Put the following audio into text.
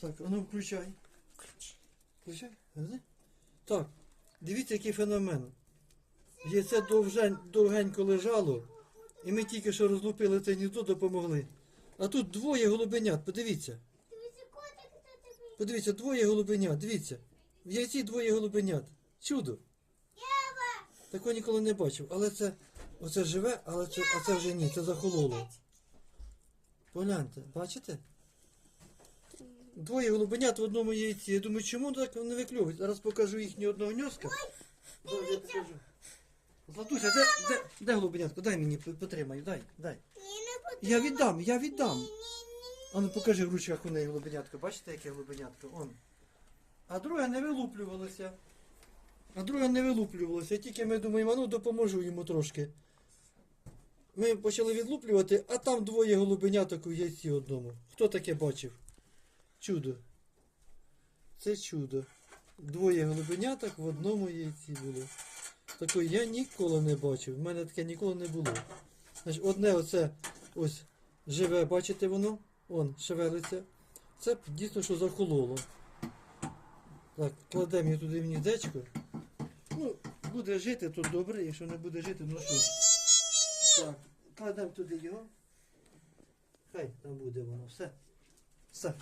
Так, а ну включай. Включай.Гляди. Так, дивіться, який феномен. Яйце довжень, довгенько лежало, і ми тільки що розлупили це гніздо, допомогли. А тут двоє голубенят, подивіться. Подивіться, двоє голубенят, дивіться. В яйці двоє голубенят. Чудо. Такого ніколи не бачив. Але це оце живе, але це, а це вже ні, це захололо. Погляньте, бачите? Двоє голубенят в одному яйці. Я думаю, чому так вони викльовують? Зараз покажу їхнє одного гньозка. Зараз я покажу. Златуся, де, де, де голубенятко? Дай мені, п- потримай, дай, дай. Не. Я віддам, я віддам. А ну покажи в ручках у неї голубенятко. Бачите, яке голубенятко? Он. А друге не вилуплювалося. А друге не вилуплювалося. Тільки ми думаємо, а ну допоможу йому трошки. Ми почали відлуплювати, а там двоє голубеняток у яйці одному. Хто таке бачив? Чудо. Це чудо. Двоє голубеняток в одному яйці було. Такої я ніколи не бачив. В мене таке ніколи не було. Значить, одне оце ось живе, бачите воно? Он шевелиться. Це дійсно, що захололо. Так, кладемо її туди в гніздечко. Ну, буде жити, то добре, якщо не буде жити, ну що. Так, кладемо туди його. Хай там буде воно. Все. Все.